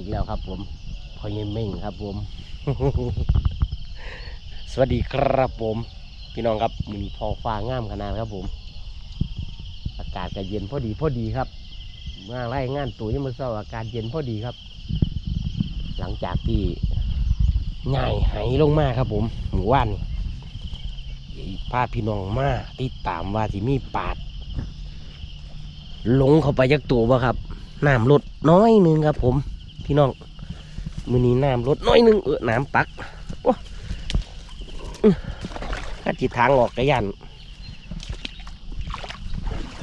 อีกแล้วครับ ผมพอเยเม่งครับ ผม สวัสดีครับผม พี่น้องครับมีทอฟ้างามขนาดครับ ผม อากาศก็เย็นพอดีพอดีครับมาไล่งานตัวยังมาเศร้าอากาศเย็นพอดีครับ หลังจากที่ง่ายหายลงมาครับ ผมหมู่ว่านพาพี่น้องมาติดตามว่าที่มีปาดหลงเข้าไปยักตัวบ่ครับน้ำลดน้อยนึงครับผม พี่น้อง มือนี้น้ำลดน้อยนึงเออน้ำปักโอ้ถ้าจิตทางออกกระยัน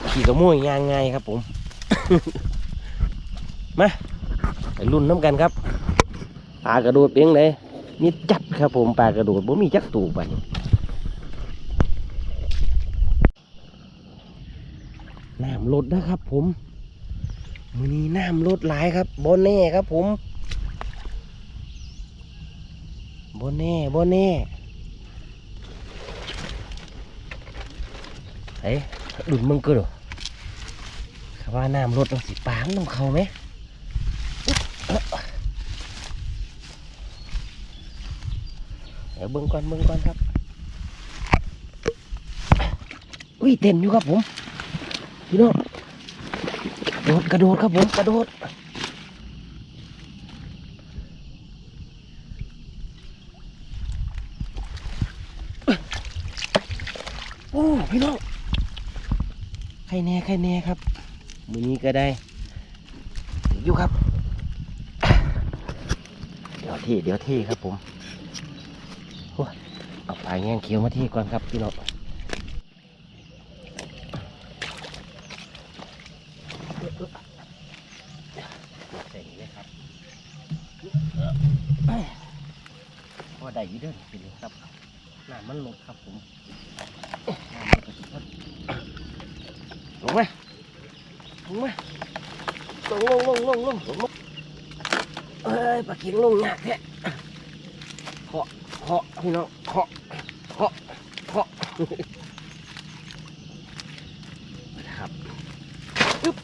ขี่กระมุยยางไงครับผม มารุ่นน้ำกันครับปลากระโดดเพียงเลยนี่จัดครับผมปลากระโดดบ่มีจักตูไปน้ำลดนะครับผม มือนี้น้ำลดหลายครับบนแน่ครับผมบนแน่บนแน่เฮ้ยดุนมึงก็ดูข้าว่าน้ำลดต้องสิปางต้องเขาไหมเดี๋ยวเบิ่งก่อนเบิ่งก่อนครับอุ้ยเต้นอยู่ครับผมพี่น้อง โดดกระโดดครับผมกระโดดโอ้พี่น้องใครแน่ใครแน่ครับมือนี้ก็ได้อยู่ครับ เดี๋ยวที่เดี๋ยวที่ครับผมโอ้เอาปลายแง่งเขียวมาที่ก่อนครับพี่น้อง ใส่นี่เลยครับพ อได้อยี่เด้อทีนี้ครับน้ำมันลดครับผมน้ำมันก็สิครับลงมาลงมาลงลงลงลงลงลงลงเอ้ยปลาเข็งลงยากแท้เคาะเคาะพี่น้องเคาะเคาะเคาะนะครับอึ๊บ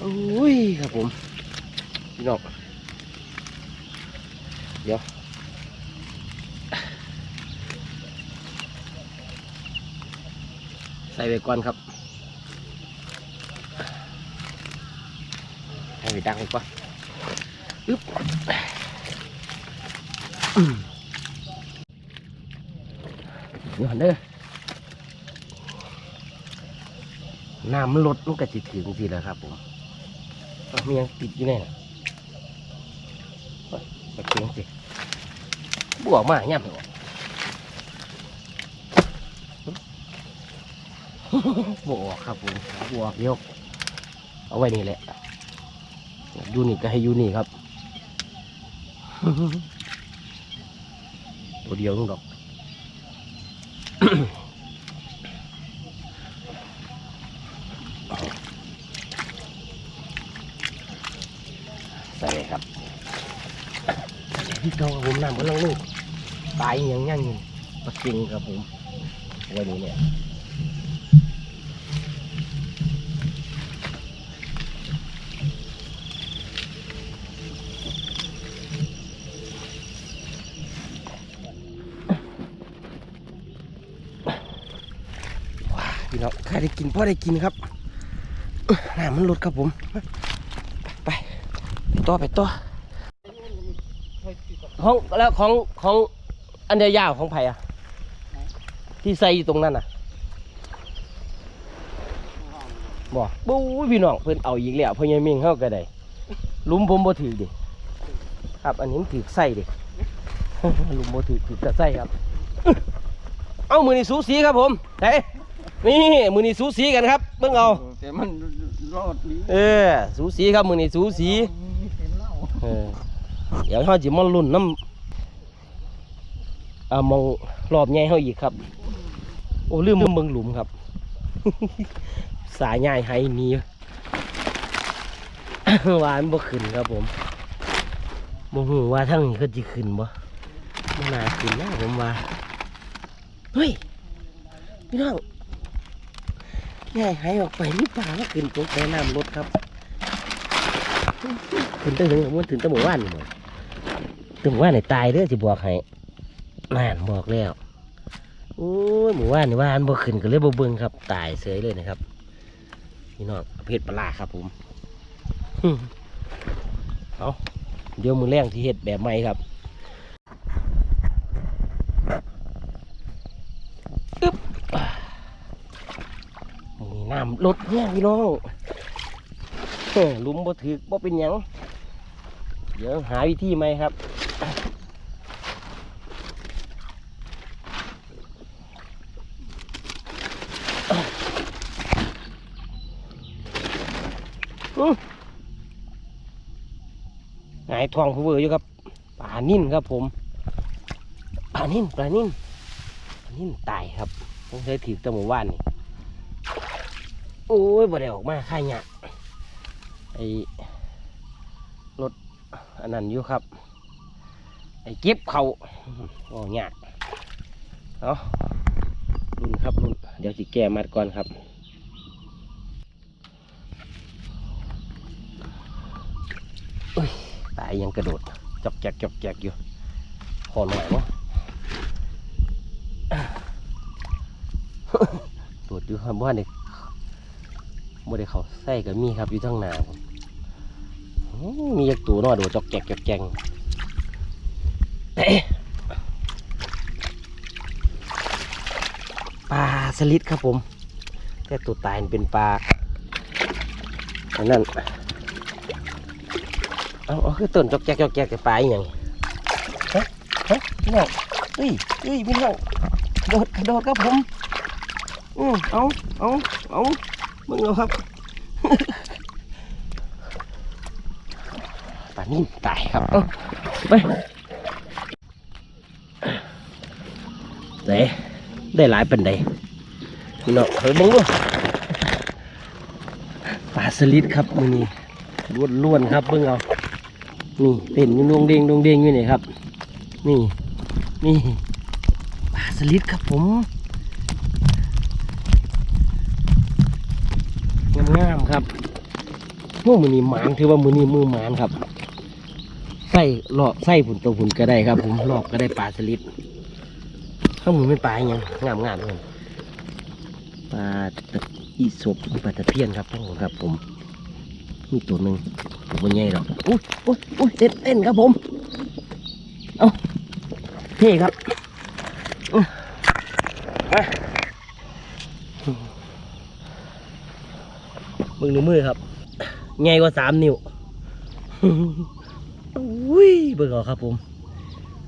โอ้ยครับผมพี่น้องเดี๋ยว ใส่ไปก่อนครับ ให้ไปดังไปก่อนอึ๊บอืมเดี๋ยวเด้อน้ำมันลดมันก็จะถึงสิแล้วครับผมมียังติดอยู่แน่นะไปเก่งสิบวกมาย่ำเหรอ บวกครับผมบวกยกเอาไว้นี่แหละยูนี่ก็ให้ยูนี่ครับ ตัวเดียวนึงดอกใส่ครับที่เก่าผมน้ำมันลังลูกตายอยังยั่งปลาเก่งครับผมไว้นี่เนี่ย พี่น้องใครได้กินพ่อได้กินครับน้ำมันลดครับผม ไป ไปต่อไปต่อของแล้วของของอันเดียวยาวของไผ่อะที่ใส่อยู่ตรงนั้นน่ะบอกบู๊พี่น้องเพิ่อนเอาอีกแล้วเพิ่อนยังมีเข้าก็ได้ลุมผมบ่ถือดิครับอันนี้ถือใส่ดิลุมบ่ถือถือแต่ใส่ครับ เอามือนี่สูสีครับผมเฮ้ นี่มือนี่สูสีกันครับเบิ่งเอาแต่มันรอดนี้เออสูสีครับมือนี่สูสีเป็นเหล้าเออเดี๋ยวเขาจะมาลุ่นน้ำอ่ามองรอบใหญ่เขาอีกครับ โอ้ลืมเบิ่งหลุมครับ สายใหญ่ไห้หนี้วามันบ่ขึ้นครับผมบ่ฮู้ว่าทั้งนี้เขาจะขึ้นบ่บ่น่าขึ้นนะผมว่า เฮ้ย พี่น้อง ใหญ่หายออกไปมีป่ามาขึ้นตรงแค่น้ำรถครับขึ้นตั้งถึงมันถึงตั้งหมู่บ้านนี่บ่ตั้งหมู่บ้านไหนตายเด้อสิบอกให้นั่นบอกแล้วโอ้ยหมู่บ้านนี่ว่านบ่ขึ้นก็เลยบ่เบิ่งครับ ตายเสยเลยนะครับพี่น้องเพชรปลาร้าครับผมเอาเดี๋ยวมือแรงที่เฮ็ดแบบใหม่ครับอึ๊บ มีน้ำลดเนี่ยพี่น้องเฮ้ยหลุมบ่ถือบ่เป็นหยัง เดี๋ยวหาวิธีใหมครับหายทองผู้เวอร์อยู่ครับปลานิ่นครับผมปลานิ่นปลานิ่นปลานิ่นตายครับต้องใช้ถีบตะหมู่บ้านนี่ โอ้ยบ่ได้ออกมาค่ายหยะไอ้รถอันนั้นอยู่ครับ ไอ้เก็บเขาโอ้หยะเอารุ่นครับรุ่นเดี๋ยวสิแก้มัดก่อนครับตายยังกระโดดจอกแจกจอกแจกอยู่พอหน่อยวะตรวจอยู่ครับว่าเด็ก บ่ได้เขาใส่กับมีครับอยู่ทั้งหนาผมอื้อมียักตัวเนอโดดจอกแจกจอกแจงปลาสลิดครับผม แต่ตัวตายเป็นปลาอันนั้นเอาเอาคือต้นจอกแจกจอกแจกแต่ปลาอย่างฮะฮะพี่น้องเฮ้ยเฮ้ยพี่น้องโดดโดดครับผมอือเอาเอาเอา มึงเอาครับปลานิ่มตายครับเอาไปได้ได้หลายเป็นไดพี่น้องเฮ้ยมึงดูปลาสลิดครับมือนี้ล้วนๆครับเบิ่งเอานี่เต้นอยู่ดวงเด้งดวงเด้งอยู่นี่ครับ นี่นี่ปลาสลิดครับผม งามๆครับโอ้มือนี้หมานถือว่ามือนี้มือหมานครับใส่หลอกใส่ผุนตัวผุนก็ได้ครับ ผมหลอกก็ได้ปลาสลิดข้างมือไม่ปลาอหยังงามงามเลยปลาตะอีศบปลาตะเพียนครับทั้งหมครับ ผมมีตัวหนึ่งตัวมันใหญ่หรอกอุ้ยอุ้ยอุ้ยเต้นเต้นครับผมเอาเท่ครับอื้ มามึงดูมือครับใหญ่กว่าสามนิ้วอุ้ยเบิ่งเอาครับผม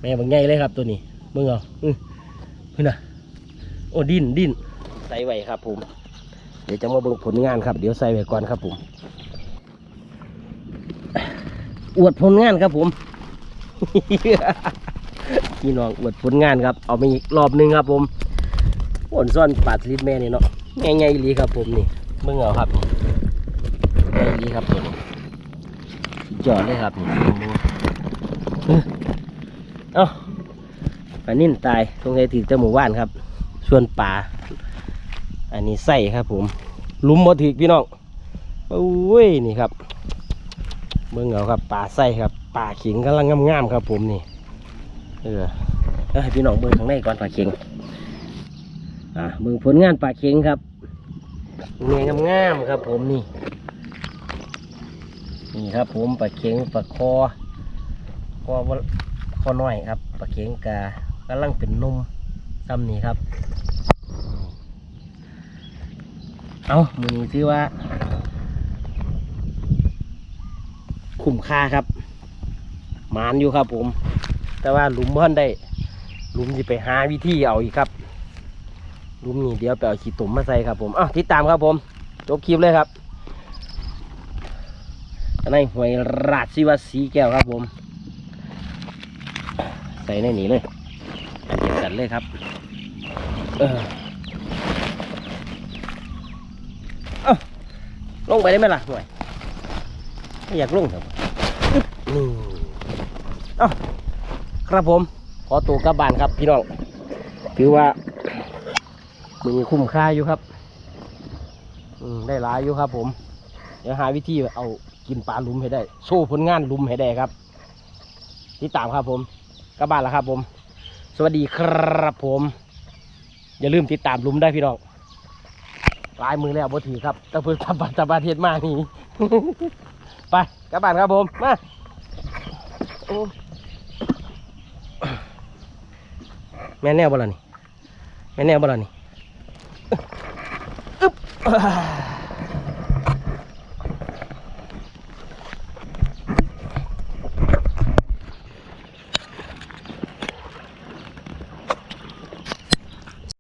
แม่บังใหญ่เลยครับตัวนี้เบิ่งเอาอื้อเพื่นน่ะโอ้ดิ้นดิ้นใส่ไว้ครับผม เดี๋ยวจะมาเบิ่งผลงานครับ เดี๋ยวใส่ไว้ก่อนครับผม อวดผลงานครับผมพี่น้องอวดผลงานครับ เอาไปอีกรอบหนึงครับผมอ่อนซ่อนปลาสลิดแม่นี่เนาะง่ายๆลีครับผมนี่เบิ่งเอาครับ ง่ายอีหลีครับตัวนี้ยอดเลยครับนี่เอ้อเอ้าปลานิ่นตายตรงไหนถือจมูกว่านครับ ส่วนปลาอันนี้ไส้ครับผม ลุมบ่ถือพี่น้องโอ้ยนี่ครับเบิ่งเอาครับปลาไส้ครับปลาเข็งกำลังงามๆครับผมนี่ เออให้พี่น้องเบิ่งข้างในก่อนปลาเข็งอะเบิ่งผลงานปลาเข็งครับเงยงามๆครับผมนี่ นี่ครับผมปลาเข็งปลาคอคอบ่คอน้อยครับปลาเข็งกากำลังเป็นนมซ้ำนี่ครับ เอามือนี้ถือว่า คุ้มค่าครับหมานอยู่ครับผม แต่ว่าหลุมบ่อนได้หลุมจะไปหาวิธีเอาอีกครับหลุมนี้เดี๋ยวไปเอาขี้ตุ่มมาใส่ครับผมอ้าวติดตามครับผม จบคลิปเลยครับ อันนี้หวยราชสิวสีแก้วครับผม ใส่ในนี้เลยเก็บกันเลยครับเออลงไปได้ไหมล่ะห่วยไม่อยากลงครับนี่เอ้าครับผม ขอตัวกลับบ้านครับพี่น้อง ถือว่ามือคุ้มค่าอยู่ครับได้หลายอยู่ครับผม เดี๋ยวหาวิธีเอา กินปลาลุมให้ได้ โชว์ผลงานลุมให้ได้ครับติดตามครับผมกลับบ้านแล้วครับผม สวัสดีครับผม อย่าลืมติดตามลุมได้พี่น้องลายมือแล้วบ่ถือครับตะพิ่งทำบัตรประเทศมานี่ ไปกลับบ้านครับผม มาแม่แนวบ่ล่ะนี่ แม่แนวบ่ล่ะนี่อึ๊บ